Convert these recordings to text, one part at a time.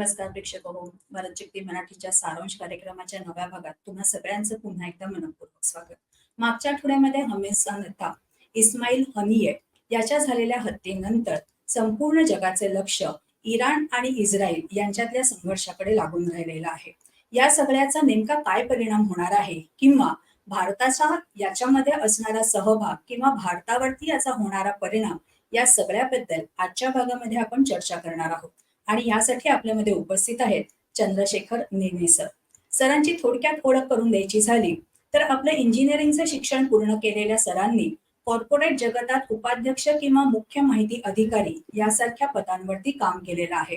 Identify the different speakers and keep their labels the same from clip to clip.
Speaker 1: नमस्कार प्रेक्षक हो भारत जगती मराठीच्या सारांश कार्यक्रमाच्या नव्या भागात तुम्हा सगळ्यांचं पुन्हा एकदा मनपूर्वक स्वागत. मागच्या आठवड्यामध्ये हमेशा नेता इस्माईल हनिये याच्या झालेल्या हत्येनंतर संपूर्ण जगाचे लक्ष इराण आणि इस्रायल यांच्यातल्या संघर्षाकडे लागून राहिलेलं आहे. या सगळ्याचा नेमका काय परिणाम होणार आहे किंवा भारताचा याच्यामध्ये असणारा सहभाग किंवा भारतावरती याचा होणारा परिणाम या सगळ्याबद्दल आजच्या भागामध्ये आपण चर्चा करणार आहोत. आणि यासाठी आपल्यामध्ये उपस्थित आहेत चंद्रशेखर नेने सर. सरांची थोडक्यात ओळख करून द्यायची झाली तर आपलं इंजिनिअरिंगचं शिक्षण पूर्ण केलेल्या सरांनी कॉर्पोरेट जगतात उपाध्यक्ष किंवा मुख्य माहिती अधिकारी यासारख्या पदांवरती काम केलेलं आहे.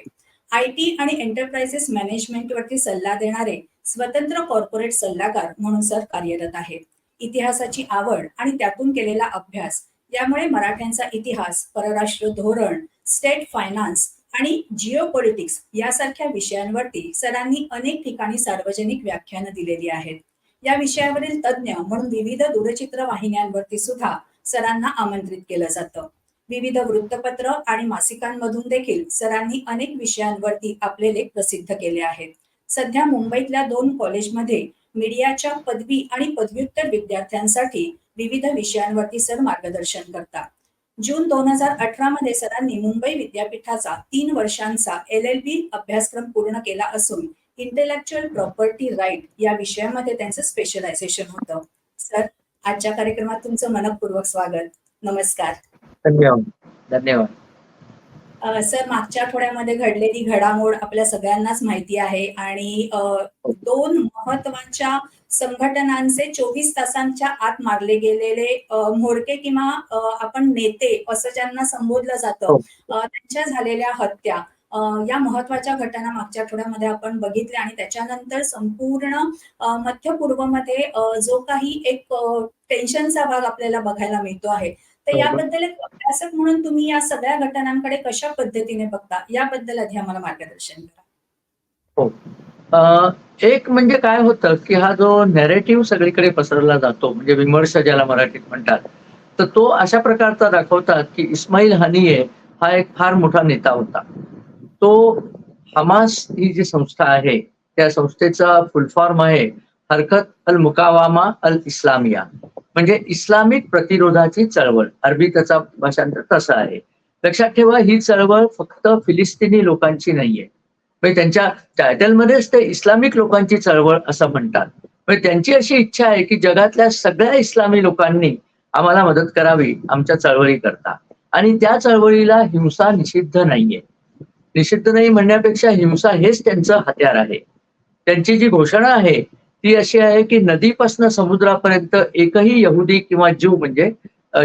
Speaker 1: आय टी आणि एंटरप्राइजेस मॅनेजमेंटवरती सल्ला देणारे स्वतंत्र कॉर्पोरेट सल्लागार म्हणून सर कार्यरत आहेत. इतिहासाची आवड आणि त्यातून केलेला अभ्यास यामुळे मराठ्यांचा इतिहास परराष्ट्र धोरण स्टेट फायनान्स आणि जिओ पॉलिटिक्स यासारख्या विषयांवरती सरांनी अनेक ठिकाणी सार्वजनिक व्याख्यानं दिलेली आहेत. या विषयावरील तज्ज्ञ म्हणून विविध दूरचित्र वाहिन्यांवरती सुद्धा सरांना आमंत्रित केलं जातं. विविध वृत्तपत्र आणि मासिकांमधून देखील सरांनी अनेक विषयांवरती आपले लेख प्रसिद्ध केले आहेत. सध्या मुंबईतल्या दोन कॉलेजमध्ये मीडियाच्या पदवी आणि पदव्युत्तर विद्यार्थ्यांसाठी विविध विषयांवरती सर मार्गदर्शन करतात. जून दोन हजार अठरा मध्ये सरांनी मुंबई विद्यापीठाचा तीन वर्षांचा एल एल बी अभ्यासक्रम पूर्ण केला असून इंटेलेक्च्युअल प्रॉपर्टी राईट या विषयामध्ये त्यांचं स्पेशलायझेशन होतं. सर आजच्या कार्यक्रमात तुमचं मनपूर्वक स्वागत. नमस्कार.
Speaker 2: धन्यवाद. धन्यवाद.
Speaker 1: सर मागच्या आठवड्यामध्ये घडलेली घडामोड आपल्या सगळ्यांनाच माहिती आहे आणि दोन महत्त्वाच्या संघटनांचे चोवीस तासांच्या आत मारले गेलेले म्होरके किंवा आपण नेते असं ज्यांना संबोधलं जातं
Speaker 2: हो.
Speaker 1: त्यांच्या झालेल्या हत्या या महत्त्वाच्या घटना मागच्या आठवड्यामध्ये आपण बघितल्या आणि त्याच्यानंतर संपूर्ण मध्य पूर्वमध्ये जो काही एक टेन्शनचा भाग आपल्याला बघायला मिळतो आहे तर. याबद्दल एक अभ्यासक म्हणून तुम्ही या सगळ्या घटनांकडे कशा पद्धतीने बघता? याबद्दल आधी आम्हाला मार्गदर्शन करा.
Speaker 2: अ, एक म्हणजे काय होतं की हा जो नॅरेटिव्ह सगळीकडे पसरला जातो म्हणजे विमर्श ज्याला मराठीत म्हणतात तर तो अशा प्रकारचा दाखवतात की इस्माईल हनिये हा एक फार मोठा नेता होता. तो हमास ही जी संस्था आहे त्या संस्थेचा फुलफॉर्म आहे हरकत अल मुकावामा अल इस्लामिया. म्हणजे इस्लामिक प्रतिरोधाची चळवळ. अरबी त्याचा भाषांतर तसं आहे. लक्षात ठेवा ही चळवळ फक्त फिलिस्तिनी लोकांची नाहीये. म्हणजे त्यांच्या टायटलमध्येच ते इस्लामिक लोकांची चळवळ असं म्हणतात. म्हणजे त्यांची अशी इच्छा आहे की जगातल्या सगळ्या इस्लामी लोकांनी आम्हाला मदत करावी आमच्या चळवळी करता. आणि त्या चळवळीला हिंसा निषिद्ध नाहीये. निषिद्ध नाही म्हणण्यापेक्षा हिंसा हेच त्यांचं हत्यार आहे. त्यांची जी घोषणा आहे ती अशी आहे की नदीपासून समुद्रापर्यंत एकही यहुदी किंवा जीव म्हणजे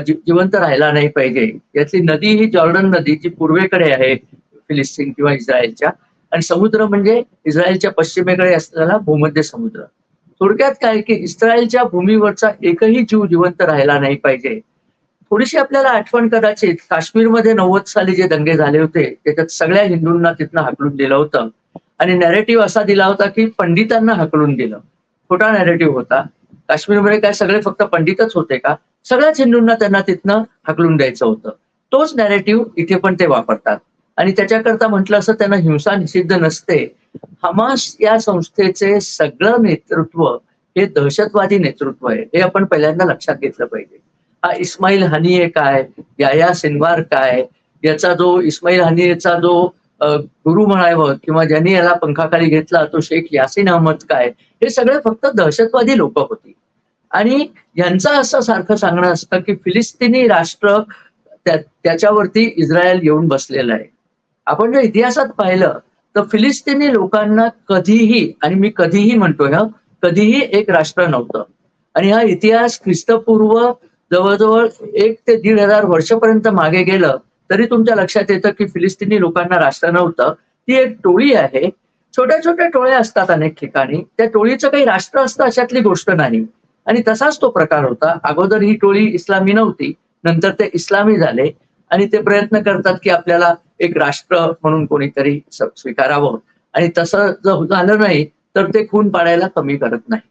Speaker 2: जिवंत राहिला नाही पाहिजे. यातली नदी ही जॉर्डन नदी जी पूर्वेकडे आहे फिलिस्तीन किंवा इस्रायलच्या. आणि समुद्र म्हणजे इस्रायलच्या पश्चिमेकडे असलेला भूमध्य समुद्र. थोडक्यात काय की इस्रायलच्या भूमीवरचा एकही जीव जिवंत राहिला नाही पाहिजे. थोडीशी आपल्याला आठवण कदाचित काश्मीरमध्ये नव्वद साली जे दंगे झाले होते त्याच्यात सगळ्या हिंदूंना तिथनं हाकलून दिलं होतं. आणि नॅरेटिव्ह असा दिला होता की पंडितांना हाकलून दिलं. खोटा नॅरेटिव्ह होता. काश्मीरमध्ये काय सगळे फक्त पंडितच होते का? सगळ्याच हिंदूंना त्यांना तिथनं हाकलून द्यायचं होतं. तोच नॅरेटिव्ह इथे पण ते वापरतात. आणि त्याच्याकरता म्हटलं असं त्यांना हिंसा निषिद्ध नसते. हमास या संस्थेचे सगळं नेतृत्व हे दहशतवादी नेतृत्व आहे. हे आपण पहिल्यांदा लक्षात घेतलं पाहिजे. हा इस्माईल हनिये काय? याया सिनवार काय? याचा जो इस्माईल हनियेचा जो गुरु म्हणावं किंवा ज्यांनी याला पंखाखाली घेतला तो शेख यासिन अहमद काय? हे सगळे फक्त दहशतवादी लोक होती. आणि यांचं असं सारखं सांगणं असतं की फिलिस्तिनी राष्ट्र त्याच्यावरती इस्रायल येऊन बसलेलं आहे. आपण जर इतिहासात पाहिलं तर फिलिस्तिनी लोकांना कधीही आणि मी कधीही म्हणतोय ना कधीही एक राष्ट्र नव्हतं. आणि हा इतिहास ख्रिस्तपूर्व जवळजवळ एक ते दीड हजार वर्षपर्यंत मागे गेलं तरी तुमच्या लक्षात येतं की फिलिस्तिनी लोकांना राष्ट्र नव्हतं. ती एक टोळी आहे. छोट्या छोट्या टोळ्या असतात अनेक ठिकाणी. त्या टोळीचं काही राष्ट्र असतं अशातली गोष्ट नाही. आणि तसाच तो प्रकार होता. अगोदर ही टोळी इस्लामी नव्हती. नंतर ते इस्लामी झाले. आणि ते प्रयत्न करतात की आपल्याला एक राष्ट्र म्हणून कोणीतरी स्वीकारावं. आणि तसं जर झालं नाही तर ते खून पाडायला कमी करत नाही.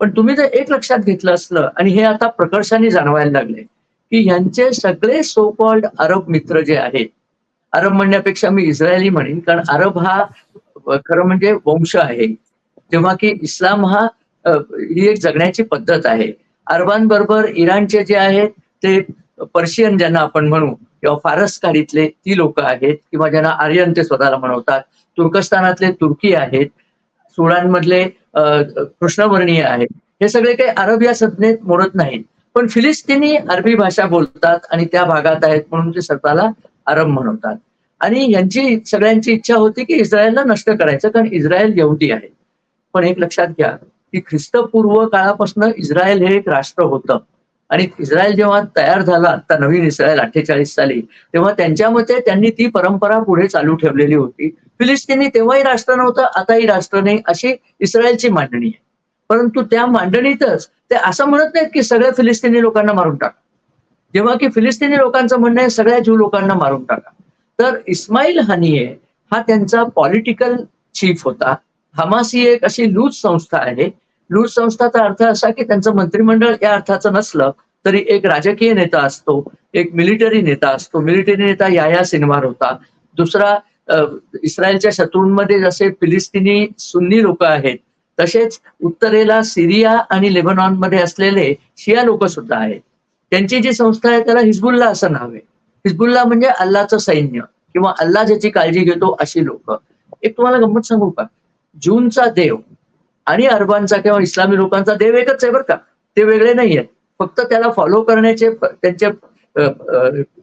Speaker 2: पण तुम्ही जर एक लक्षात घेतलं असलं आणि हे आता प्रकर्षाने जाणवायला लागले की ह्यांचे सगळे सो कॉल्ड अरब मित्र जे आहेत अरब म्हणण्यापेक्षा मी इस्रायली म्हणेन कारण अरब हा खरं म्हणजे वंश आहे. तेव्हा की इस्लाम हा ही एक जगण्याची पद्धत आहे. अरबांबरोबर इराणचे जे आहेत ते पर्शियन ज्यांना आपण म्हणू किंवा फारस खाडीतले ती लोक आहेत किंवा ज्यांना आर्यन ते स्वतःला म्हणवतात. तुर्कस्तानातले तुर्की आहेत सुडानमधले अ, कृष्णवर्णीय आहेत. हे सगळे काही अरब या संज्ञेत मोडत नाहीत. पण फिलिस्तिनी अरबी भाषा बोलतात आणि त्या भागात आहेत म्हणून ते स्वतःला अरब म्हणवतात आणि यांची सगळ्यांची इच्छा होती की इस्रायलला नष्ट करायचं कारण इस्रायल येऊदी आहे. पण एक लक्षात घ्या की ख्रिस्तपूर्व काळापासून इस्रायल हे एक राष्ट्र होतं. आणि इस्रायल जेव्हा तयार झाला आता नवीन इस्रायल अठ्ठेचाळीस साली तेव्हा त्यांच्या मते त्यांनी ती परंपरा पुढे चालू ठेवलेली होती. फिलिस्तिनी तेव्हाही राष्ट्र नव्हतं आताही राष्ट्र नाही अशी इस्रायलची मांडणी आहे. परंतु त्या मांडणीतच ते असं म्हणत नाहीत की सगळ्या फिलिस्तिनी लोकांना मारून टाका. जेव्हा की फिलिस्तिनी लोकांचं म्हणणं आहे सगळ्या ज्यू लोकांना मारून टाका. तर इस्माईल हनिये हा त्यांचा पॉलिटिकल चीफ होता. हमास ही एक अशी लूज संस्था आहे. लूज संस्थाचा अर्थ असा की त्यांचं मंत्रिमंडळ या अर्थाचं नसलं तरी एक राजकीय नेता असतो एक मिलिटरी नेता असतो. मिलिटरी नेता याया सिनवार होता. दुसरा इस्रायलच्या शत्रूंमध्ये जसे फिलिस्तिनी सुन्नी लोक आहेत तसेच उत्तरेला सिरिया आणि लेबनॉनमध्ये असलेले शिया लोक सुद्धा आहेत. त्यांची जी संस्था आहे त्याला हिजबुल्ला असं नाव आहे. हिजबुल्ला म्हणजे अल्लाचं सैन्य किंवा अल्ला ज्याची काळजी घेतो अशी लोक. एक तुम्हाला गंमत सांगू का? जूनचा देव आणि अरबांचा किंवा इस्लामी लोकांचा देव एकच आहे बरं का. ते वेगळे नाही आहेत. फक्त त्याला फॉलो करण्याचे त्यांचे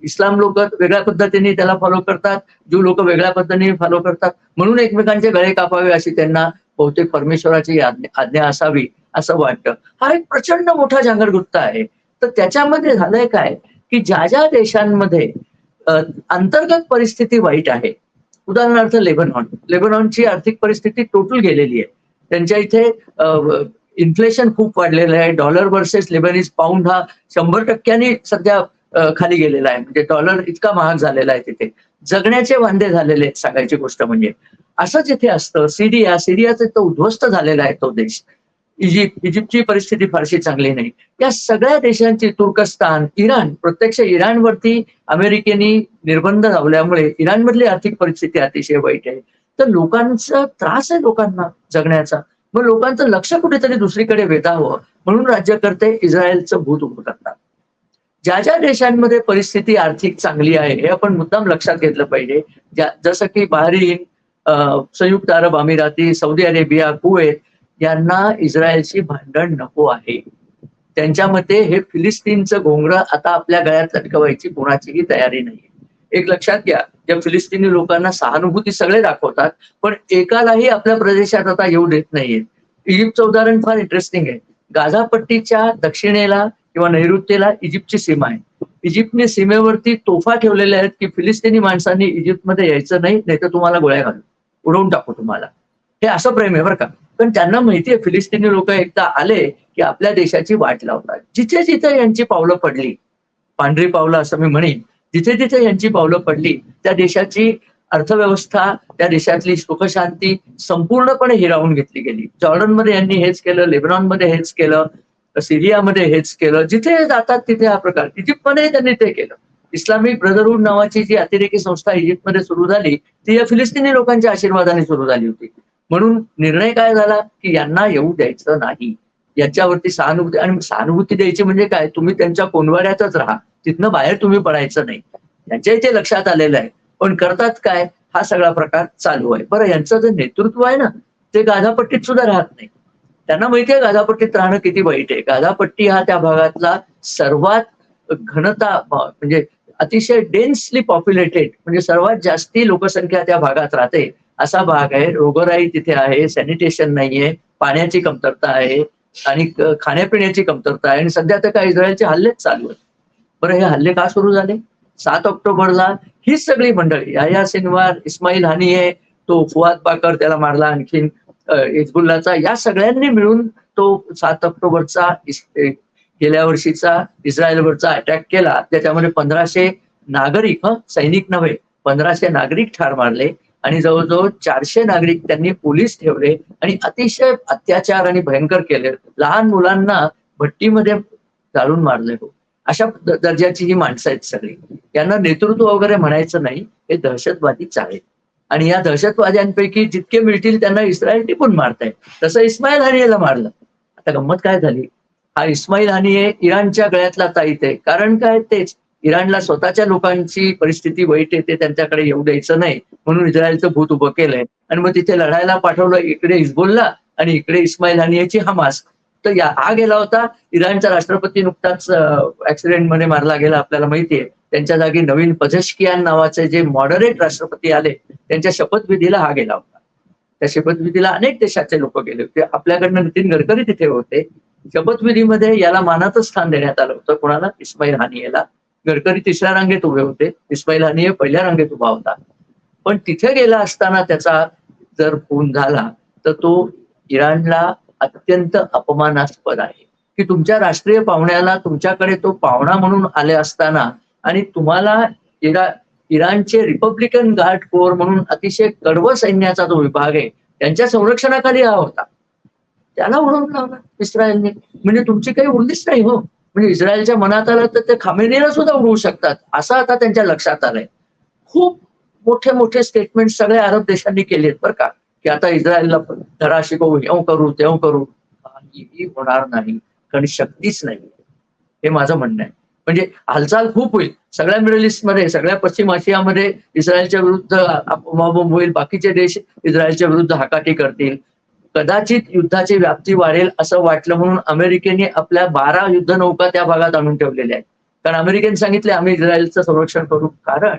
Speaker 2: इस्लाम लोक वेगळ्या पद्धतीने त्याला फॉलो करतात. ज्यू लोक वेगळ्या पद्धतीने फॉलो करतात. म्हणून एकमेकांचे गळे कापावे अशी त्यांना बहुतेक परमेश्वराची आज्ञा असावी असं वाटतं. हा एक प्रचंड मोठा जांगरगुत्ता आहे. तर त्याच्यामध्ये झालंय काय? की ज्या ज्या देशांमध्ये अंतर्गत परिस्थिती वाईट आहे. उदाहरणार्थ लेबनॉन. लेबनॉनची आर्थिक परिस्थिती टोटल गेलेली आहे. त्यांच्या इथे इन्फ्लेशन खूप वाढलेलं आहे. डॉलर वर्सेस लेबनीज पाऊंड हा शंभर टक्क्यांनी सध्या खाली गेलेला आहे. म्हणजे डॉलर इतका महाग झालेला आहे तिथे. जगण्याचे वांदे झालेले आहेत सांगायची गोष्ट म्हणजे. असं जिथे असतं. सिरिया सिरियाचे तो उद्ध्वस्त झालेला आहे तो देश. इजिप्त इजिप्तची परिस्थिती फारशी चांगली नाही. या सगळ्या देशांची तुर्कस्तान इराण प्रत्यक्ष इराणवरती अमेरिकेने निर्बंध लावल्यामुळे इराणमधली आर्थिक परिस्थिती अतिशय वाईट आहे. तर लोकांचा त्रास आहे लोकांना जगण्याचा. मग लोकांचं लक्ष कुठेतरी दुसरीकडे वेधावं म्हणून राज्यकर्ते इस्रायलचं भूत उभं करतात. ज्या ज्या देशांमध्ये परिस्थिती आर्थिक चांगली आहे हे आपण मुद्दाम लक्षात घेतलं पाहिजे. ज्या जसं की बहरीन संयुक्त अरब अमिराती सौदी अरेबिया कुवेत यांना इस्रायलशी भांडण नको आहे. त्यांच्या मते हे फिलिस्तीनचं घोंगरं आता आपल्या गळ्यात लटकवायची कोणाचीही तयारी नाही एक लक्षात घ्या या फिलिस्तिनी लोकांना सहानुभूती सगळे दाखवतात पण एकालाही आपल्या प्रदेशात आता येऊ देत नाहीये इजिप्तचं उदाहरण फार इंटरेस्टिंग आहे. गाझापट्टीच्या दक्षिणेला किंवा नैऋत्येला इजिप्तची सीमा आहे. इजिप्तने सीमेवरती तोफा ठेवलेल्या आहेत की फिलिस्तिनी माणसांनी इजिप्तमध्ये यायचं नाही नाही तर तुम्हाला गोळ्या घालू. उडवून टाकू तुम्हाला. हे असं प्रेम आहे बरं का. पण त्यांना माहिती आहे फिलिस्तिनी लोक एकदा आले की आपल्या देशाची वाट लावतात. जिथे जिथे यांची पावलं पडली पांढरी पावलं असं मी म्हणेन जिथे जिथे यांची पावलं पडली त्या देशाची अर्थव्यवस्था त्या देशातली सुखशांती संपूर्णपणे हिरावून घेतली गेली. जॉर्डनमध्ये यांनी हेच केलं लेबनॉनमध्ये हेच केलं सिरियामध्ये हेच केलं. जिथे जातात तिथे हा प्रकार. इजिप्तमध्ये त्यांनी ते केलं. इस्लामिक ब्रदरहूड नावाची जी अतिरेकी संस्था इजिप्तमध्ये सुरू झाली ती या फिलिस्तिनी लोकांच्या आशीर्वादाने सुरू झाली होती. म्हणून निर्णय काय झाला? की यांना येऊ द्यायचं नाही. याच्यावरती सहानुभूती आणि सहानुभूती द्यायची म्हणजे काय? तुम्ही त्यांच्या कोनवाड्यातच राहा. तिथनं बाहेर तुम्ही पडायचं नाही. यांच्या इथे लक्षात आलेलं आहे. पण करतात काय? हा सगळा प्रकार चालू आहे. बरं यांचं जे नेतृत्व आहे ना ते गाझापट्टीत सुद्धा राहत नाही. त्यांना माहिती आहे गाझापट्टीत राहणं किती वाईट आहे. गाझापट्टी हा त्या भागातला सर्वात घनता म्हणजे अतिशय डेन्सली पॉप्युलेटेड म्हणजे सर्वात जास्ती लोकसंख्या त्या भागात राहते. असा भाग आहे रोगराई तिथे आहे सॅनिटेशन नाहीये पाण्याची कमतरता आहे आणि खाण्यापिण्याची कमतरता आहे. आणि सध्या तर काय इस्रायलचे हल्लेच चालू आहेत. बरं हे हल्ले का सुरू झाले? सात ऑक्टोबरला हीच सगळी मंडळी या सिनवार इस्माईल हानी आहे तो फुआद पाकर त्याला मारला आणखीन अ, हिजबुल्लाचा या सगळ्यांनी मिळून तो सात ऑक्टोबरचा गेल्या वर्षीचा इस्रायलवरचा अटॅक केला. त्याच्यामध्ये पंधराशे नागरिक सैनिक नव्हे पंधराशे नागरिक ठार मारले आणि जवळजवळ चारशे नागरिक त्यांनी पोलीस ठेवले आणि अतिशय अत्याचार आणि भयंकर केले. लहान मुलांना भट्टीमध्ये घालून मारले हो. अशा दर्जाची ही माणसं आहेत सगळी. यांना नेतृत्व वगैरे म्हणायचं नाही हे दहशतवादीच आहेत आणि या दहशतवाद्यांपैकी जितके मिळतील त्यांना इस्रायल टिपून मारताय तसं इस्माईल हरियाला मारलं. आता गंमत काय झाली? हा इस्माईल हानिये इराणच्या गळ्यातला ताईत आहे. कारण काय तेच इराणला स्वतःच्या लोकांची परिस्थिती वाईट येते त्यांच्याकडे येऊ द्यायचं नाही म्हणून इस्रायलचं भूत उभं केलंय. आणि मग तिथे लढायला पाठवलं इकडे हिजबुलला आणि इकडे इस्माईल हानियाची हमास. तर या हा गेला होता इराणचा राष्ट्रपती नुकताच ऍक्सिडेंटमध्ये मारला गेला आपल्याला माहितीये त्यांच्या जागी नवीन पझेशकियान नावाचे जे मॉडरेट राष्ट्रपती आले त्यांच्या शपथविधीला हा गेला होता. त्या शपथविधीला अनेक देशाचे लोक गेले होते. आपल्याकडनं नितीन गडकरी तिथे होते. शपथविधीमध्ये याला मानाचं स्थान देण्यात आलं होतं. कोणाला? इस्माईल हानियेला. गडकरी तिसऱ्या रांगेत उभे होते. इस्माईल हानिये पहिल्या रांगेत उभा होता. पण तिथे गेला असताना त्याचा जर खून झाला तर तो इराणला अत्यंत अपमानास्पद आहे. की तुमच्या राष्ट्रीय पाहुण्याला तुमच्याकडे तो पाहुणा म्हणून आले असताना आणि तुम्हाला इरा इराणचे रिपब्लिकन गार्ड कोर म्हणून अतिशय कडवं सैन्याचा जो विभाग आहे त्यांच्या संरक्षणाखाली हा होता. त्याला उडवून लावला इस्रायलने म्हणजे तुमची काही उरलीच नाही हो. म्हणजे इस्रायलच्या मनात आलं तर ते खामेनीला सुद्धा उडवू शकतात. असं आता त्यांच्या लक्षात आलंय. खूप मोठे मोठे स्टेटमेंट सगळ्या अरब देशांनी केलेत बरं का. की आता इस्रायलला धडा शिकवू येऊ करू तेव्हा करू. काहीही होणार नाही. कारण शक्तीच नाही. हे माझं म्हणणं आहे. म्हणजे हालचाल खूप होईल. सगळ्या मिडल ईस्टमध्ये सगळ्या पश्चिम आशियामध्ये इस्रायलच्या विरुद्ध होईल. बाकीचे देश इस्रायलच्या विरुद्ध हाकाटी करतील. कदाचित युद्धाची व्याप्ती वाढेल असं वाटलं म्हणून अमेरिकेने आपल्या बारा युद्धनौका त्या भागात आणून ठेवलेल्या आहेत. कारण अमेरिकेने सांगितले आम्ही इस्रायलचं संरक्षण करू. कारण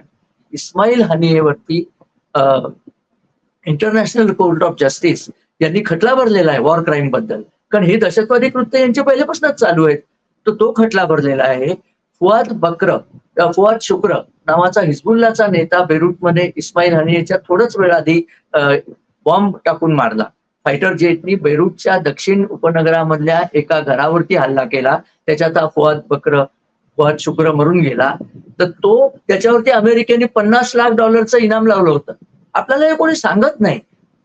Speaker 2: इस्माईल हनियेवरती इंटरनॅशनल कोर्ट ऑफ जस्टिस यांनी खटला भरलेला आहे वॉर क्राईमबद्दल. कारण हे दहशतवादी कृत्य यांचे पहिल्यापासूनच चालू आहेत. तर तो खटला भरलेला आहे. फुआद बक्र अ, फुआद शुक्र नावाचा हिजबुल्लाचा नेता बेरुटमध्ये इस्माईल हनियेच्या थोडंच वेळ आधी बॉम्ब टाकून मारला. फायटर जेटनी बेरूटच्या दक्षिण उपनगरामधल्या एका घरावरती हल्ला केला. त्याच्यात हा फुआद बक्र फुआद शुक्र मरून गेला. तर तो त्याच्यावरती अमेरिकेने पन्नास लाख डॉलरचं इनाम लावलं होतं. आपल्याला हे कोणी सांगत नाही.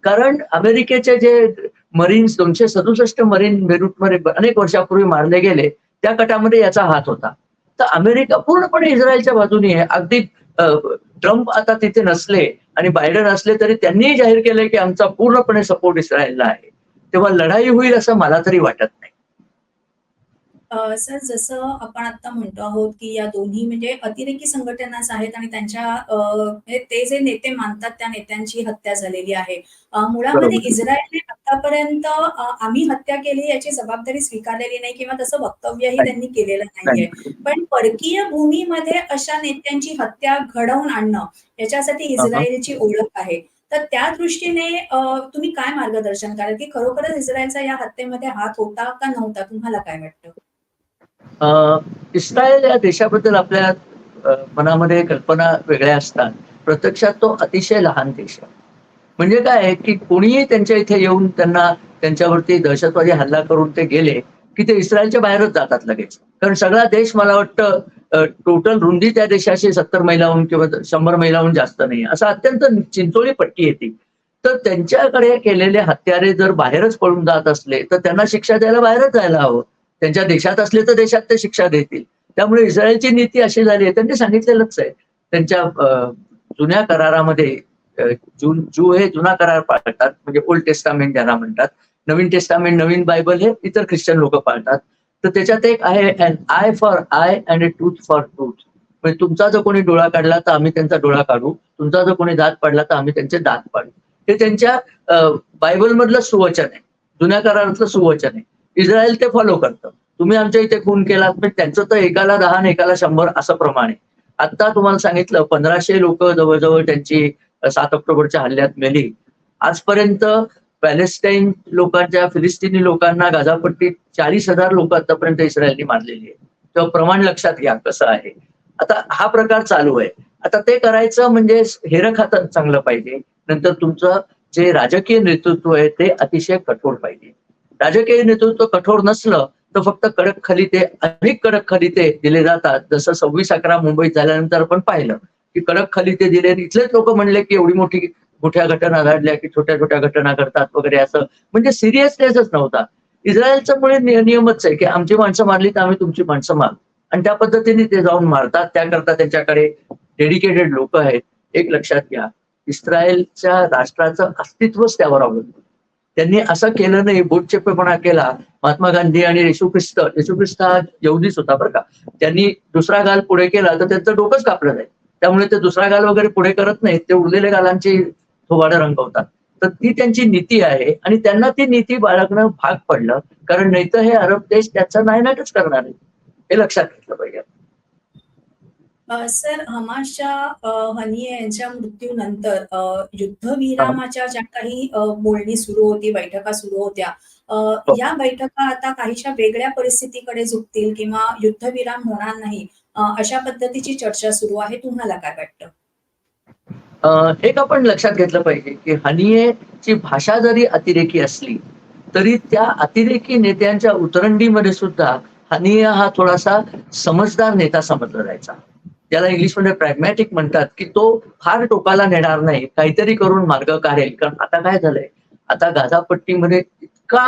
Speaker 2: कारण अमेरिकेचे जे मरीन्स दोनशे सदुसष्ट मरीन बेरूटमध्ये अनेक वर्षापूर्वी मारले गेले त्या कटामध्ये याचा हात होता. तर अमेरिका पूर्णपणे इस्रायलच्या बाजूने आहे. अगदी ट्रम्प आता तिथे नसले आणि बायडन असले तरी त्यांनीही जाहीर केलंय की आमचा पूर्णपणे सपोर्ट इस्रायलला आहे. तेव्हा लढाई होईल असं मला तरी वाटत नाही.
Speaker 1: सर जसं आपण आता म्हणतो आहोत की या दोन्ही म्हणजे अतिरेकी संघटनाच आहेत आणि त्यांच्या ते जे नेते मानतात त्या नेत्यांची हत्या झालेली आहे. मुळामध्ये. इस्रायलने आतापर्यंत आम्ही हत्या केली याची जबाबदारी स्वीकारलेली नाही किंवा तसं वक्तव्यही. त्यांनी केलेलं नाहीये. पण परकीय भूमीमध्ये अशा नेत्यांची हत्या घडवून आणणं याच्यासाठी इस्रायलची ओळख आहे. तर त्या दृष्टीने तुम्ही काय मार्गदर्शन कराल? की खरोखरच इस्रायलचा या हत्येमध्ये हात होता का नव्हता? तुम्हाला काय वाटतं?
Speaker 2: इस्रायल या देशाबद्दल आपल्या मनामध्ये कल्पना वेगळ्या असतात. प्रत्यक्षात तो अतिशय लहान देश आहे. म्हणजे काय आहे की कोणीही त्यांच्या इथे येऊन त्यांना त्यांच्यावरती दहशतवादी हल्ला करून ते गेले की ते इस्रायलच्या बाहेरच जातात लगेच. कारण सगळा देश मला वाटतं टोटल रुंदी त्या देशाची सत्तर मैलाहून किंवा शंभर मैलाहून जास्त नाही. असं अत्यंत चिंचोळी पट्टी येते तर त्यांच्याकडे केलेले हत्यारे जर बाहेरच पळून जात असले तर त्यांना शिक्षा द्यायला बाहेरच जायला हवं. त्यांच्या देशात असले तर देशात ते शिक्षा देतील. त्यामुळे इस्रायलची नीती अशी झाली आहे. त्यांनी सांगितलेलंच आहे. त्यांच्या जुन्या करारामध्ये जून जू हे जुना करार पाळतात म्हणजे ओल्ड टेस्टामेंट ज्याला म्हणतात. नवीन टेस्टामेंट नवीन बायबल हे इतर ख्रिश्चन लोक पाळतात. तर त्याच्यात एक आहे and eye for eye and a tooth for tooth म्हणजे तुमचा जर कोणी डोळा काढला तर आम्ही त्यांचा डोळा काढू. तुमचा जर कोणी दात पाडला तर आम्ही त्यांचे दात पाडू. हे त्यांच्या बायबलमधलं सुवचन आहे. जुन्या करारातलं सुवचन आहे. इस्रायल ते फॉलो करतं. तुम्ही आमच्या इथे खून केलात त्यांचं तर एकाला दहा आणि एकाला शंभर असं प्रमाण आहे. आता तुम्हाला सांगितलं पंधराशे लोक जवळजवळ त्यांची सात ऑक्टोबरच्या हल्ल्यात मेली. आजपर्यंत पॅलेस्टाईन लोकांच्या फिलिस्तिनी लोकांना गाझापट्टीत चाळीस हजार लोक आतापर्यंत इस्रायलनी मारलेली आहे तेव्हा प्रमाण लक्षात घ्या कसं आहे. आता हा प्रकार चालू आहे. आता ते करायचं म्हणजे हेर खातं चांगलं पाहिजे. नंतर तुमचं जे राजकीय नेतृत्व आहे ते अतिशय कठोर पाहिजे. राजकीय नेतृत्व कठोर नसलं तर फक्त कडक खलिते अधिक कडक खलिते दिले जातात. जसं सव्वीस अकरा मुंबईत झाल्यानंतर आपण पाहिलं. की कडक ते दिले इथलेच लोक म्हणले की एवढी मोठी मोठ्या घटना घडल्या की छोट्या छोट्या घटना घडतात वगैरे असं. म्हणजे सिरियसनेसच नव्हता. इस्रायलचा मुळे नियमच आहे की आमची माणसं मारली तर आम्ही तुमची माणसं मार. आणि त्या पद्धतीने ते जाऊन मारतात. त्याकरता त्यांच्याकडे डेडिकेटेड लोक आहेत. एक लक्षात घ्या. इस्रायलच्या राष्ट्राचं अस्तित्वच त्यावर अवलंबून त्यांनी असं केलं नाही बोटचेपेपणा केला. महात्मा गांधी आणि येशू ख्रिस्त येशू ख्रिस्त हा यहुदीच होता बरं का. त्यांनी दुसरा गाल पुढे केला तर त्यांचं डोकंच कापलं जाईल त्यामुळे ते दुसरा गाल वगैरे पुढे करत नाहीत. ते उरलेल्या गालांची थोबाडं रंगवतात. तर ती त्यांची नीती आहे आणि त्यांना ती नीती बाळगणं भाग पडलं. कारण नाहीतर हे अरब देश त्याचा नायनाटच करणार आहे. हे लक्षात घेतलं पाहिजे.
Speaker 1: सर अ, हनिये यांच्या मृत्यूनंतर युद्धविरामाच्या ज्या काही बोलणी सुरू होती बैठका सुरू होत्या
Speaker 2: हो.
Speaker 1: या बैठका आता काहीशा वेगळ्या परिस्थितीकडे झुकतील किंवा युद्धविराम होणार नाही अशा पद्धतीची चर्चा सुरू आहे. तुम्हाला काय वाटतं?
Speaker 2: एक आपण लक्षात घेतलं पाहिजे की हनियेची भाषा जरी अतिरेकी असली तरी त्या अतिरेकी नेत्यांच्या उतरंडीमध्ये सुद्धा हनिया हा थोडासा समजदार नेता समजला जायचा. त्याला इंग्लिशमध्ये प्रॅग्मॅटिक म्हणतात की तो फार टोकाला नेणार नाही. काहीतरी करून मार्ग काढेल. कारण आता काय झालंय? आता गाझापट्टीमध्ये इतका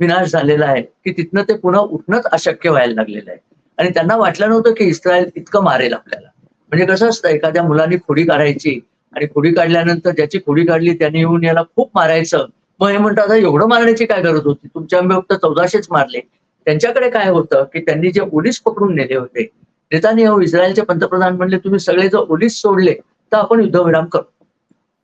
Speaker 2: विनाश झालेला आहे की तिथनं ते पुन्हा उठणंच अशक्य व्हायला लागलेलं आहे. आणि त्यांना वाटलं नव्हतं की इस्रायल इतकं मारेल आपल्याला. म्हणजे कसं असतं एखाद्या मुलांनी खोडी काढायची आणि खोडी काढल्यानंतर ज्याची खोडी काढली त्यांनी येऊन याला खूप मारायचं. मग हे म्हणतात "आता एवढं मारण्याची काय गरज होती? तुमच्या आम्ही फक्त चौदाशेच मारले. त्यांच्याकडे काय होतं की त्यांनी जे ओलीस पकडून नेले होते नेतानियाहू इस्रायलचे पंतप्रधान म्हणले तुम्ही सगळे जर ओलीस सोडले तर आपण युद्धविराम करू.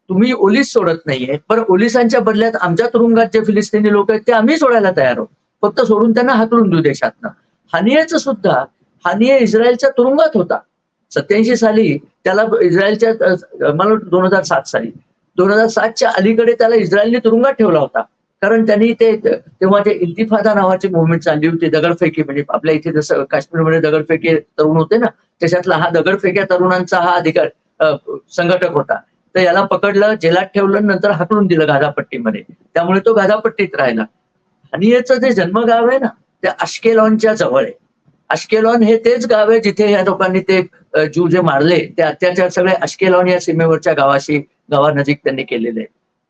Speaker 2: तुम्ही ओलीस सोडत नाहीये पण ओलिसांच्या बदल्यात आमच्या तुरुंगात जे फिलिस्तिनी लोक आहेत ते आम्ही सोडायला तयार आहोत. फक्त सोडून त्यांना हाकलून देऊ देशातनं. हानियेचं सुद्धा हानिये इस्रायलच्या तुरुंगात होता. सत्याऐंशी साली त्याला इस्रायलच्या अ, मला दोन हजार सात साली. दोन हजार सातच्या अलीकडे त्याला इस्रायलने तुरुंगात ठेवला होता. कारण त्यांनी ते तेव्हा ते इंतिफादा नावाची मुवमेंट चालली होती दगडफेकी. म्हणजे आपल्या इथे जसं काश्मीरमध्ये दगडफेके तरुण होते ना त्याच्यातला हा दगडफेक्या तरुणांचा हा अधिकार संघटक होता. तर याला पकडलं जेलात ठेवलं नंतर हाकलून दिलं गाधापट्टीमध्ये त्यामुळे तो गाधापट्टीत राहिला. आणि याचं जे जन्मगाव आहे ना ते अश्केलॉनच्या जवळ आहे. अश्केलॉन हे तेच गाव आहे जिथे या लोकांनी ते जू जे मारले ते अत्याचार सगळे अश्केलॉन या सीमेवरच्या गावाशी गावानजीक त्यांनी केलेले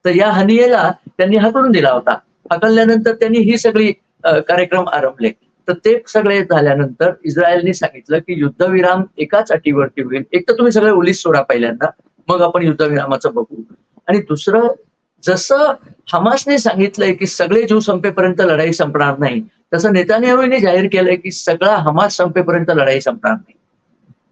Speaker 2: तर या हनियेला त्यांनी हाकलून दिला होता. हाकलल्यानंतर त्यांनी ही सगळी कार्यक्रम आरंभले. तर ते सगळे झाल्यानंतर इस्रायलने सांगितलं की युद्धविराम एकाच अटीवरती होईल. एक तर तुम्ही सगळे ओलीस सोडा पहिल्यांदा मग आपण युद्धविरामाचं बघू. आणि दुसरं जसं हमासने सांगितलंय की सगळे जीव संपेपर्यंत लढाई संपणार नाही तसं नेतान्याहूने जाहीर केलंय की सगळा हमास संपेपर्यंत लढाई संपणार नाही.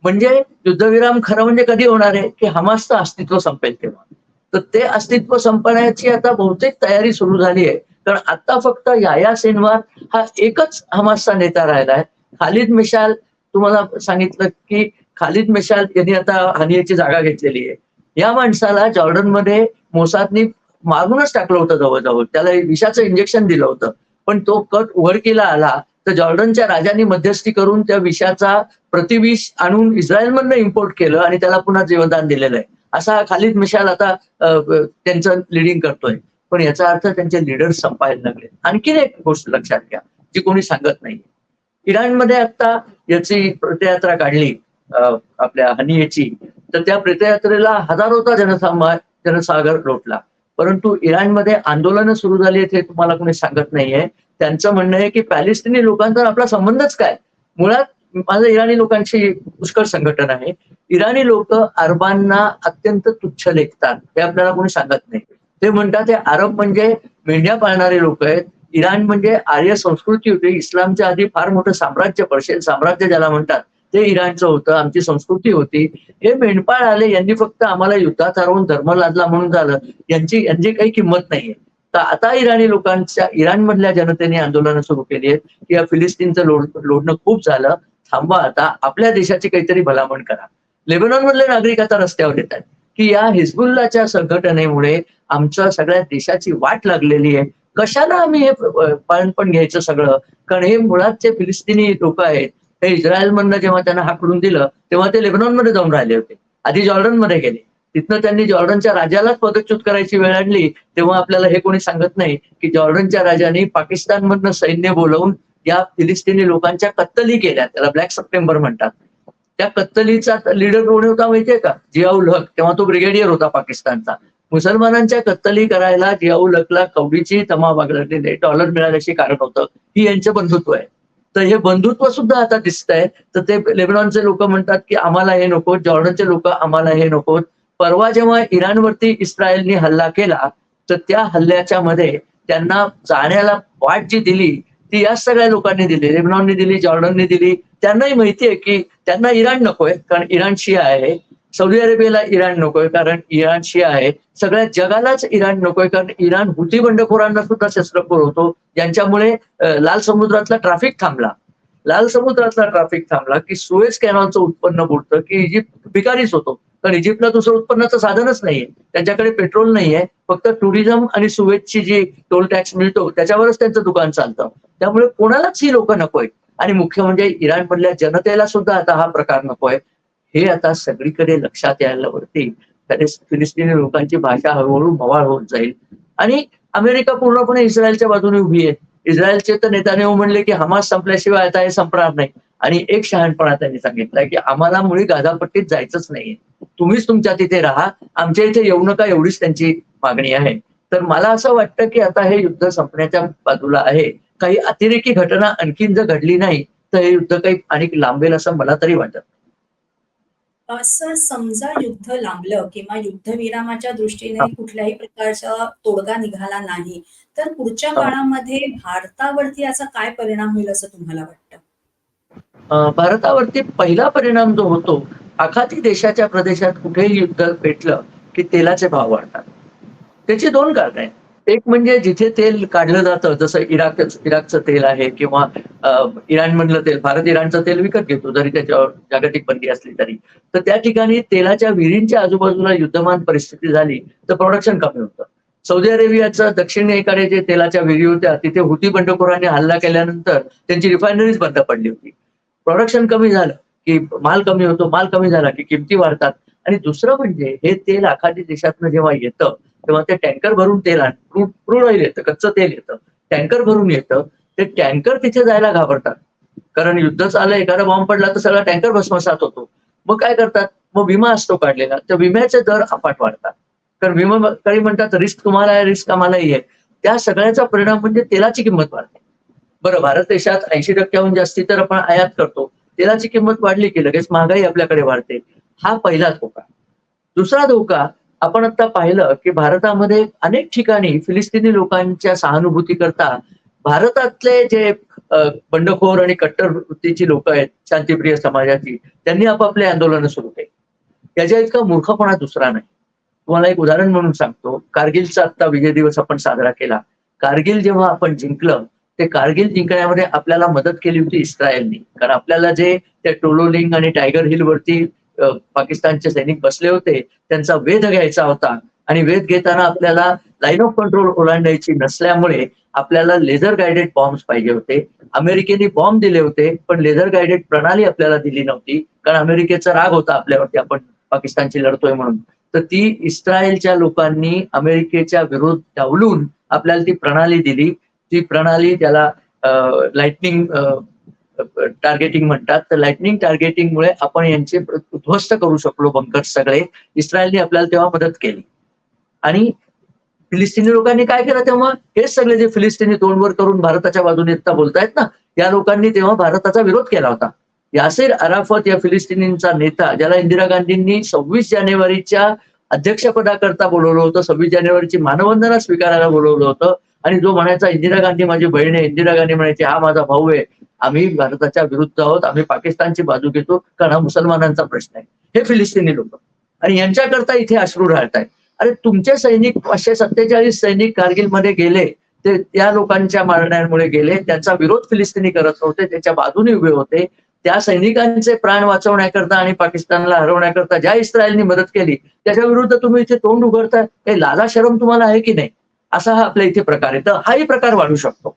Speaker 2: म्हणजे युद्धविराम खरं म्हणजे कधी होणार आहे? की हमासचं अस्तित्व संपेल तेव्हा. तर ते अस्तित्व संपण्याची आता बहुतेक तयारी सुरू झाली आहे. कारण आता फक्त याया सेनवार हा एकच हमासचा नेता राहिला आहे. खालिद मिशाल तुम्हाला सांगितलं की खालिद मिशाल यांनी आता हानियाची जागा घेतलेली आहे. या माणसाला जॉर्डनमध्ये मोसादनी मारूनच टाकलं होतं जवळजवळ. त्याला विषाचं इंजेक्शन दिलं होतं. पण तो कट उघडकीला आला तर जॉर्डनच्या राजांनी मध्यस्थी करून त्या विषाचा प्रतिविष आणून इस्रायलमधनं इम्पोर्ट केलं आणि त्याला पुन्हा जीवदान दिलेलं आहे. असा खालीद खालिद मिशाल आता त्यांचं लिडिंग करतोय. पण याचा अर्थ त्यांचे लिडर संपायला लागले. आणखीन एक गोष्ट लक्षात घ्या जी कोणी सांगत नाही इराणमध्ये आता याची प्रतयात्रा काढली आपल्या हनियेची. तर त्या प्रेतयात्रेला हजारोचा जनसामा जनसागर लोटला. परंतु इराणमध्ये आंदोलनं सुरू झाली आहेत हे तुम्हाला कोणी सांगत नाहीये. त्यांचं म्हणणं आहे की पॅलेस्टिनी लोकांचा आपला संबंधच काय? मुळात माझं इराणी लोकांची पुष्कळ संघटन आहे. इराणी लोक अरबांना अत्यंत तुच्छ लेखतात. हे आपल्याला कोणी सांगत नाही. ते म्हणतात हे अरब म्हणजे मेंढ्या पाळणारे लोक आहेत. इराण म्हणजे आर्य संस्कृती होती. इस्लामच्या आधी फार मोठं साम्राज्य पर्शियन साम्राज्य ज्याला म्हणतात. ते इराणचं होतं आमची संस्कृती होती हे मेंढपाळ आले यांनी फक्त आम्हाला युद्धात हरवून धर्म लादला म्हणून झालं. यांची यांची काही किंमत नाहीये. तर आता इराणी लोकांच्या इराणमधल्या जनतेने आंदोलनं सुरू केली आहेत. की या फिलिस्तीनचं लोड लोडणं खूप झालं. थांबवा आता आपल्या देशाची काहीतरी भलामण करा. लेबनॉन मधले नागरिक आता रस्त्यावर येतात की या हिजबुल्लाच्या संघटनेमुळे आमच्या सगळ्या देशाची वाट लागलेली आहे. कशाला आम्ही हे पाळणपण घ्यायचं सगळं? कारण हे मुळात जे फिलिस्तिनी लोक आहेत हे इस्रायलमधनं जेव्हा त्यांना हाकडून दिलं तेव्हा ते लेबनॉनमध्ये जाऊन राहिले होते. आधी जॉर्डनमध्ये गेले. तिथनं त्यांनी जॉर्डनच्या राजालाच पदच्युत करायची वेळ आणली तेव्हा आपल्याला हे कोणी सांगत नाही की जॉर्डनच्या राजाने पाकिस्तानमधनं सैन्य बोलवून या फिलिस्तिनी लोकांच्या कत्तली केल्या. त्याला ब्लॅक सप्टेंबर म्हणतात. त्या कत्तलीचा लीडर कोण होता माहितीये का? जियाउल हक. तेव्हा तो ब्रिगेडियर होता पाकिस्तानचा. मुसलमानांच्या कत्तली करायला जियाउल हकला कवडीची तमा लागलेली डॉलर मिळाल्याची कारण होतं. ही यांचं बंधुत्व आहे. तर हे बंधुत्व सुद्धा आता दिसत आहे तर ते लेबनॉनचे लोक म्हणतात की आम्हाला हे नको जॉर्डनचे लोक आम्हाला हे नको. परवा जेव्हा इराणवरती इस्रायलने हल्ला केला तर त्या हल्ल्याच्या मध्ये त्यांना जाण्याला वाट जी दिली ती या सगळ्या लोकांनी दिली. लेबनॉनने दिली जॉर्डनने दिली. त्यांनाही माहिती आहे की त्यांना इराण नकोय कारण इराण शिया आहे. सौदी अरेबियाला इराण नकोय कारण इराण शिया आहे. सगळ्या जगालाच इराण नकोय कारण इराण हुती बंडखोरांना सुद्धा शस्त्र पुरवतो ज्यांच्यामुळे लाल समुद्रातला ट्रॅफिक थांबला. लाल समुद्रातला ट्रॅफिक थांबला की सुएज कॅनॉलचं उत्पन्न बुडतं की इजिप्त भिकारीच होतो. कारण इजिप्तला दुसरं उत्पन्नाचं साधनच नाहीये. त्यांच्याकडे पेट्रोल नाहीये. फक्त टुरिझम आणि सुवेजची जी टोल टॅक्स मिळतो त्याच्यावरच त्यांचं दुकान चालतं. त्यामुळे कोणालाच ही लोक नकोय. आणि मुख्य म्हणजे इराण मधल्या जनतेला सुद्धा आता हा प्रकार नकोय. हे आता सगळीकडे लक्षात यायला वरती त्याने फिलिस्तिनी लोकांची भाषा हळूहळू मवाळ होत जाईल. आणि अमेरिका पूर्णपणे इस्रायलच्या बाजूने उभी आहे. इस्रायलचे तर नेताने म्हणले की हमास संपल्याशिवाय आता हे संपणार नाही. आणि एक शहाणपणा त्यांनी सांगितलं की आम्हाला मुळी गाजापट्टीत जायचंच नाहीये. तुम्हीच तुमच्या तिथे राहा. आमच्या इथे येऊ नका एवढीच त्यांची मागणी आहे. तर मला असं वाटतं की आता हे युद्ध संपण्याच्या बाजूला आहे. काही अतिरेकी घटना आणखीन जर घडली नाही तर हे युद्ध काही आणि लांबेल असं मला तरी वाटत
Speaker 1: असं समजा युद्ध लांबलं किंवा युद्धविरामाच्या दृष्टीने कुठल्याही प्रकारचा तोडगा निघाला नाही तर पुढच्या. काळामध्ये भारतावरती याचा काय परिणाम होईल असं तुम्हाला वाटतं?
Speaker 2: भारतावरती पहिला परिणाम जो होतो आखाती देशाच्या प्रदेशात कुठेही युद्ध पेटलं की तेलाचे भाव वाढतात. त्याची दोन कारण आहेत. एक म्हणजे जिथे तेल काढलं जातं जसं इराक इराकचं तेल आहे किंवा इराण मधलं तेल भारत इराणचं तेल विकत घेतो जरी त्याच्यावर जागतिक बंदी असली तरी. तर त्या ठिकाणी तेलाच्या विहिरींच्या आजूबाजूला युद्धमान परिस्थिती झाली तर प्रोडक्शन कमी होतं. सौदी अरेबियाचं दक्षिणेकडे जे तेलाच्या विहिरी होत्या तिथे हुती बंडखोरांनी हल्ला केल्यानंतर त्यांची रिफायनरीज बंद पडली होती. प्रोडक्शन कमी झालं की माल कमी होतो माल कमी झाला की किमती वाढतात. आणि दुसरं म्हणजे हे तेल आखाती देशातनं जेव्हा येतं तेव्हा ते टँकर भरून तेल आण. क्रूड क्रूड ऑइल येतं कच्चं तेल येतं. टँकर भरून येतं ते टँकर तिथे जायला घाबरतात. कारण युद्ध चाललं एखादा बॉम्ब पडला तर सगळा टँकर भस्मसात होतो. मग काय करतात? मग विमा असतो काढलेला. त्या विम्याचे दर अफाट वाढतात. कारण विमा काही म्हणतात रिस्क तुम्हाला आहे रिस्क आम्हालाही आहे. त्या सगळ्याचा परिणाम म्हणजे तेलाची किंमत वाढते. बरं भारत देशात ऐंशी टक्क्याहून जास्ती तर आपण आयात करतो. तेलाची किंमत वाढली की लगेच महागाई आपल्याकडे वाढते. हा पहिला धोका. दुसरा धोका आपण आता पाहिलं की भारतामध्ये अनेक ठिकाणी फिलिस्तिनी लोकांच्या सहानुभूती करता भारतातले जे बंडखोर आणि कट्टर वृत्तीची लोक आहेत शांतीप्रिय समाजाची त्यांनी आपापले आंदोलनं सुरू केली. त्याच्या इतका मूर्खपणा दुसरा नाही. तुम्हाला एक उदाहरण म्हणून सांगतो. कारगिलचा आता विजय दिवस आपण साजरा केला. कारगिल जेव्हा आपण जिंकलं ते कारगिल जिंकण्यामध्ये आपल्याला मदत केली होती इस्रायलनी. कारण आपल्याला जे त्या टोलोलिंग आणि टायगर हिल वरती पाकिस्तानचे सैनिक बसले होते त्यांचा वेध घ्यायचा होता. आणि वेध घेताना आपल्याला लाईन ऑफ कंट्रोल ओलांडायची नसल्यामुळे आपल्याला लेझर गायडेड बॉम्ब पाहिजे होते. अमेरिकेने बॉम्ब दिले होते पण लेझर गायडेड प्रणाली आपल्याला दिली नव्हती. कारण अमेरिकेचा राग होता आपल्यावरती आपण पाकिस्तानची लढतोय म्हणून. तर ती इस्रायलच्या लोकांनी अमेरिकेच्या विरोध डावलून आपल्याला ती प्रणाली दिली. ती प्रणाली त्याला लाइटनिंग टार्गेटिंग म्हणतात. तर लाइटनिंग टार्गेटिंगमुळे आपण यांचे उद्ध्वस्त करू शकलो बंकर सगळे. इस्रायलने आपल्याला तेव्हा मदत केली. आणि फिलिस्तिनी लोकांनी काय केलं तेव्हा? हेच सगळे जे फिलिस्तिनी तोंडवर करून भारताच्या बाजूने आता बोलतायत ना या लोकांनी तेव्हा भारताचा विरोध केला होता. यासिर अराफत या फिलिस्तिनींचा नेता ज्याला इंदिरा गांधींनी सव्वीस जानेवारीच्या अध्यक्षपदाकरता बोलवलं होतं सव्वीस जानेवारीची मानवंदना स्वीकारायला बोलवलं होतं. आणि जो म्हणायचा इंदिरा गांधी माझी बहीण आहे इंदिरा गांधी म्हणायची हा माझा भाऊ आहे आम्ही भारताच्या विरुद्ध आहोत आम्ही पाकिस्तानची बाजू घेतो कारण हा मुसलमानांचा प्रश्न आहे. हे फिलिस्तिनी लोक. आणि यांच्याकरता इथे अश्रू राहत आहे अरे तुमचे सैनिक पाचशे सत्तेचाळीस सैनिक कारगिलमध्ये गेले ते त्या लोकांच्या मारण्यामुळे गेले त्यांचा विरोध फिलिस्तिनी करत नव्हते त्याच्या बाजूने उभे होते. त्या सैनिकांचे प्राण वाचवण्याकरता आणि पाकिस्तानला हरवण्याकरता ज्या इस्रायलनी मदत केली त्याच्या विरुद्ध तुम्ही इथे तोंड उघडताय. हे लाला शरम तुम्हाला आहे की नाही? असा हा आपल्या इथे प्रकार आहे. तर हाही प्रकार वाढू शकतो.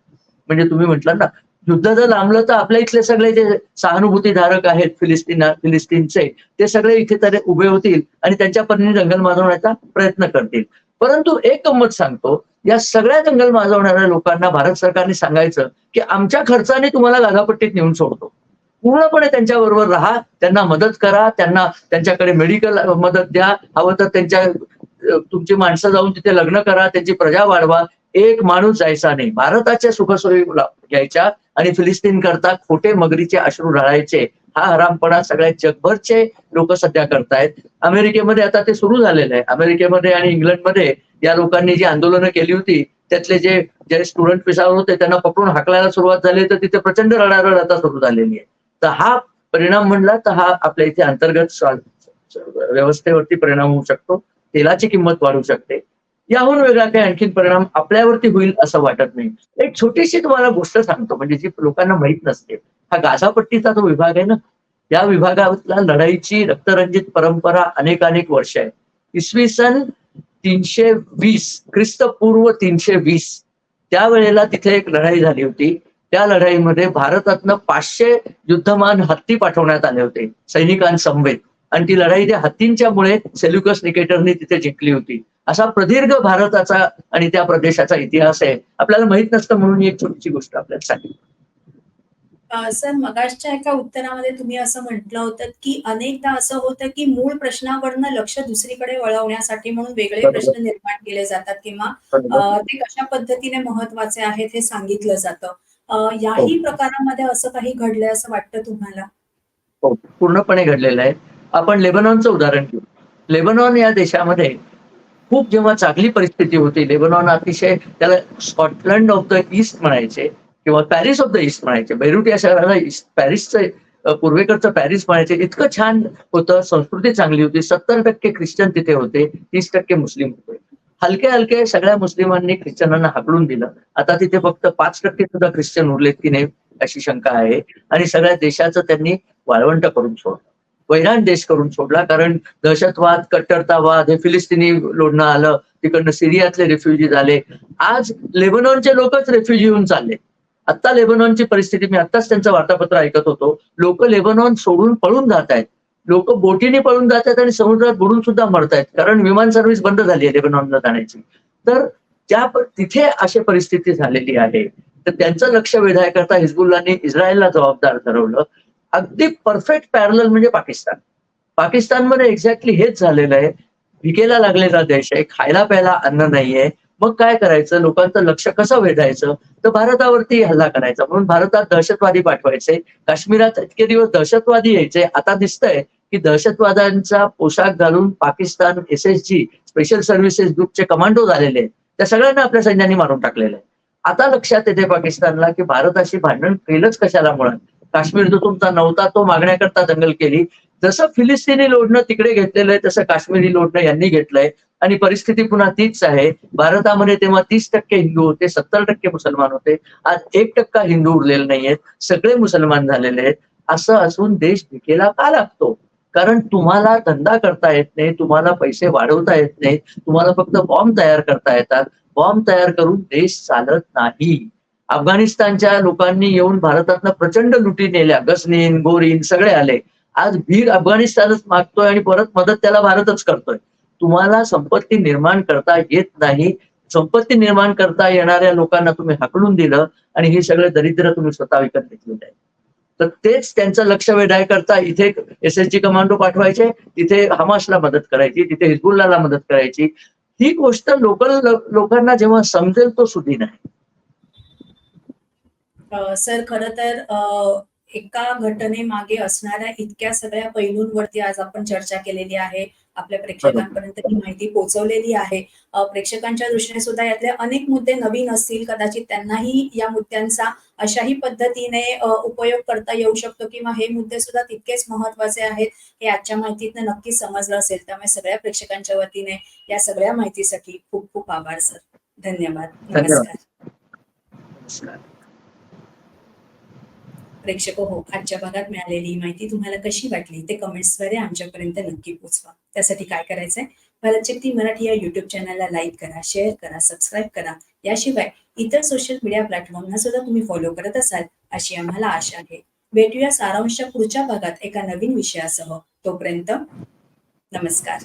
Speaker 2: म्हणजे तुम्ही म्हटलं ना युद्ध जर लांबलं तर आपल्या इथले सगळे जे सहानुभूतीधारक आहेत फिलिस्तीन फिलिस्तीनचे ते सगळे इथे तरी उभे होतील आणि त्यांच्या परीने जंगल माजवण्याचा प्रयत्न करतील. परंतु एक गंमत सांगतो या सगळ्या जंगल माजवणाऱ्या लोकांना भारत सरकारने सांगायचं की आमच्या खर्चाने तुम्हाला गाझापट्टीत नेऊन सोडतो. पूर्णपणे त्यांच्या बरोबर राहा त्यांना मदत करा त्यांना त्यांच्याकडे मेडिकल मदत द्या हवं तर त्यांच्या तुमची माणसं जाऊन तिथे लग्न करा त्यांची प्रजा वाढवा एक माणूस जायचा नाही. भारताच्या सुखसोयी घ्यायच्या आणि फिलिस्तीन करता खोटे मगरीचे अश्रू ढाळायचे. हा हरामपणा सगळ्या जगभरचे लोक सध्या करतायत. अमेरिकेमध्ये आता ते सुरू झालेलं आहे. अमेरिकेमध्ये आणि इंग्लंडमध्ये या लोकांनी जी आंदोलनं केली होती त्यातले जे जे स्टुडंट पिसावर होते त्यांना पकडून हाकलायला सुरुवात झाली तर तिथे प्रचंड रडारड आता सुरू झालेली आहे. तर हा परिणाम म्हणला तर हा आपल्या इथे अंतर्गत व्यवस्थेवरती परिणाम होऊ शकतो. तेलाची किंमत वाढू शकते. याहून वेगळा काही आणखीन परिणाम आपल्यावरती होईल असं वाटत नाही. एक छोटीशी तुम्हाला गोष्ट सांगतो म्हणजे जी लोकांना माहीत नसते. हा गाझापट्टीचा जो विभाग आहे ना या विभागातला लढाईची रक्तरंजित परंपरा अनेक अनेक वर्ष आहे. इसवी सन तीनशे वीस ख्रिस्तपूर्व तीनशे वीस त्यावेळेला तिथे एक लढाई झाली होती. त्या लढाईमध्ये भारतातनं पाचशे युद्धमान हत्ती पाठवण्यात आले होते सैनिकांसमवेत. आणि ती लढाई त्या हत्तींच्यामुळे सेल्युकस निकेटरने तिथे जिंकली होती. असा प्रदीर्घ भारताचा आणि त्या प्रदेशाचा इतिहास आहे. आपल्याला माहीत नसतं म्हणून ही एक छोटीशी गोष्ट आपल्याला सांगितली.
Speaker 1: सर मगाशच्या एका उत्तरामध्ये तुम्ही असं म्हटलं होतं की अनेकदा असं होतं की मूळ प्रश्नावरनं लक्ष दुसरीकडे वळवण्यासाठी म्हणून वेगळे. प्रश्न निर्माण केले जातात किंवा ते कशा पद्धतीने महत्त्वाचे आहेत हे सांगितलं जातं. याही प्रकारामध्ये असं काही घडलंय असं वाटतं तुम्हाला?
Speaker 2: हो, पूर्णपणे घडलेलं आहे. आपण लेबनॉनचं उदाहरण घेऊ. लेबनॉन या देशामध्ये खूप जेव्हा चांगली परिस्थिती होती लेबनॉन अतिशय त्याला स्कॉटलंड ऑफ द ईस्ट म्हणायचे किंवा पॅरिस ऑफ द ईस्ट म्हणायचे. बैरुट या शहराला ईस्ट पॅरिसचं पूर्वेकडचं पॅरिस म्हणायचे. इतकं छान होतं संस्कृती चांगली होती. सत्तर टक्के ख्रिश्चन तिथे होते तीस टक्के मुस्लिम होते. हलके हलके सगळ्या मुस्लिमांनी ख्रिश्चनांना हाकलून दिलं. आता तिथे फक्त पाच टक्के सुद्धा ख्रिश्चन उरलेत की नाही अशी शंका आहे. आणि सगळ्या देशाचं त्यांनी वाळवंट करून सोडलं. वैराण देश करून सोडला कारण दहशतवाद कट्टरतावाद हे फिलिस्तिनी लोढणं आलं तिकडनं सिरियातले रेफ्युजी झाले. आज लेबनॉनचे लोकच रेफ्युजी होऊन चालले. आता लेबनॉनची परिस्थिती मी आत्ताच त्यांचं वार्तापत्र ऐकत होतो. लोक लेबनॉन सोडून पळून जात आहेत लोक बोटीने पळून जात आहेत आणि समुद्रात बुडून सुद्धा मरत आहेत कारण विमान सर्व्हिस बंद झाली आहे लेबनॉनला जाण्याची. तर त्या तिथे अशी परिस्थिती झालेली आहे. तर त्यांचं लक्ष वेधायकरता हिजबुल्लानी इस्रायलला जबाबदार ठरवलं. अगदी परफेक्ट पॅरल म्हणजे पाकिस्तान. पाकिस्तानमध्ये एक्झॅक्टली हेच झालेलं आहे. विकेला लागलेला देश आहे खायला प्यायला अन्न नाहीये. मग काय करायचं? लोकांचं लक्ष कसं वेधायचं? तर भारतावरती हल्ला करायचा. म्हणून भारतात दहशतवादी पाठवायचे. काश्मीरात इतके दिवस दहशतवादी यायचे. आता दिसतंय की दहशतवाद्यांचा पोशाख घालून Pakistan S S G special services ग्रुपचे कमांडो झालेले आहेत. त्या सगळ्यांना आपल्या सैन्यांनी मारून टाकलेले आहे. आता लक्षात येते पाकिस्तानला की भारताशी भांडण केलंच कशाला मुळात? काश्मीर जो तुमचा नव्हता तो मागण्याकरता दंगल केली. जसं फिलिस्तिनी लोढणं तिकडे घेतलेलं आहे तसं काश्मीरी लोढणं यांनी घेतलंय. आणि परिस्थिती पुन्हा तीच आहे. भारतामध्ये तेव्हा तीस टक्के हिंदू होते सत्तर टक्के मुसलमान होते. आज एक टक्का हिंदू उरलेले नाहीयेत. सगळे मुसलमान झालेले आहेत. असं असून देश भिकेला का लागतो? कारण तुम्हाला धंदा करता येत नाही तुम्हाला पैसे वाढवता येत नाही तुम्हाला फक्त बॉम्ब तयार करता येतात. बॉम्ब तयार करून देश चालत नाही. अफगाणिस्तानच्या लोकांनी येऊन भारतातनं प्रचंड लुटी नेल्या. गसनीन गोरीन सगळे आले. आज भीड अफगाणिस्तानच मागतोय आणि परत मदत त्याला भारतच करतोय. तुम्हाला संपत्ती निर्माण करता येत नाही. संपत्ती निर्माण करता येणाऱ्या लोकांना तुम्ही हाकलून दिलं आणि हे सगळे दरिद्र तुम्ही स्वतः विकत घेतलेले आहे तर तेच त्यांचं लक्ष वेधायकरता इथे एस एस जी कमांडो पाठवायचे तिथे हमासला मदत करायची तिथे हिजबुल्लाला मदत करायची. ही गोष्ट लोकल लोकांना जेव्हा समजेल तो सुधी नाही.
Speaker 1: सर खर तर एका घटनेमागे असणाऱ्या इतक्या सगळ्या पैलूंवरती आज आपण चर्चा केलेली आहे. आपल्या प्रेक्षकांपर्यंत ही माहिती पोहोचवलेली आहे. प्रेक्षकांच्या दृष्टीने सुद्धा यातले अनेक मुद्दे नवीन असतील कदाचित त्यांनाही या मुद्द्यांचा अशाही पद्धतीने उपयोग करता येऊ शकतो किंवा हे मुद्दे सुद्धा तितकेच महत्त्वाचे आहेत हे आजच्या माहितीतनं नक्की समजलं असेल. त्यामुळे सगळ्या प्रेक्षकांच्या वतीने या सगळ्या माहितीसाठी खूप खूप आभार सर. धन्यवाद.
Speaker 2: धन्यवाद.
Speaker 1: नमस्कार.
Speaker 2: नमस्कार.
Speaker 1: प्रेक्षक हो आजच्या भागात मिळालेली माहिती तुम्हाला कशी वाटली? ते कमेंट्सद्वारे आमच्यापर्यंत नक्की पोचवा. त्यासाठी काय करायचंय? भारत शक्ती मराठी या युट्यूब चॅनलला लाईक करा शेअर करा सबस्क्राईब करा. याशिवाय इतर सोशल मीडिया प्लॅटफॉर्मना सुद्धा तुम्ही फॉलो करत असाल अशी आम्हाला आशा आहे. भेटूया सारांशच्या पुढच्या भागात एका नवीन विषयासह. तोपर्यंत नमस्कार.